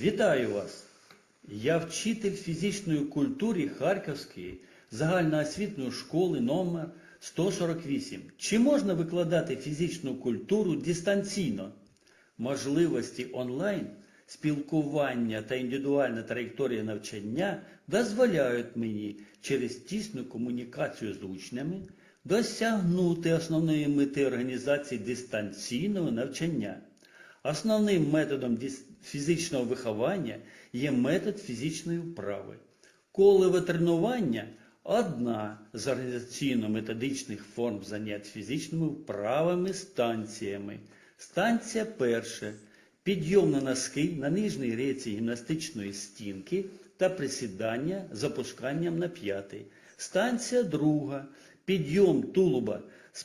Вітаю вас! Я вчитель фізичної культури Харківської загальноосвітньої школи номер 148. Чи можна викладати фізичну культуру дистанційно? Можливості онлайн, спілкування та індивідуальна траєкторія навчання дозволяють мені через тісну комунікацію з учнями досягнути основної мети організації дистанційного навчання. Основним методом фізичного виховання є метод фізичної вправи. Колеве тренування одна з організаційно-методичних форм занять фізичними вправами станціями. Станція перша підйом на носки на нижній реці гімнастичної стінки та присідання з опусканням на п'ятий. Станція друга підйом тулуба з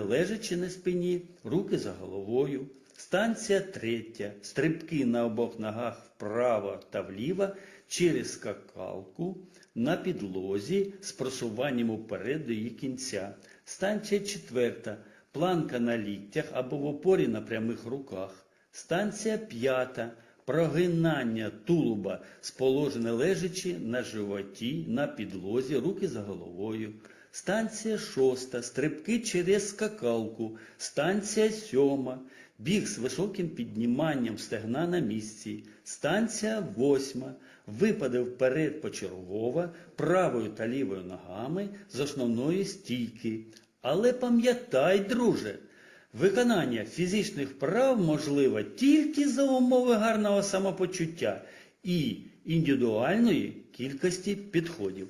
лежачи на спині, руки за головою. Станція третя. Стрибки на обох ногах вправо та вліво через скакалку на підлозі з просуванням уперед до її кінця. Станція четверта. Планка на ліктях або в опорі на прямих руках. Станція п'ята. Прогинання тулуба з положення лежачи на животі, на підлозі, руки за головою. Станція шоста. Стрибки через скакалку. Станція сьома. Біг з високим підніманням стегна на місці. Станція восьма. Випаде вперед почергово правою та лівою ногами з основної стійки. Але пам'ятай, друже, виконання фізичних вправ можливе тільки за умови гарного самопочуття і індивідуальної кількості підходів.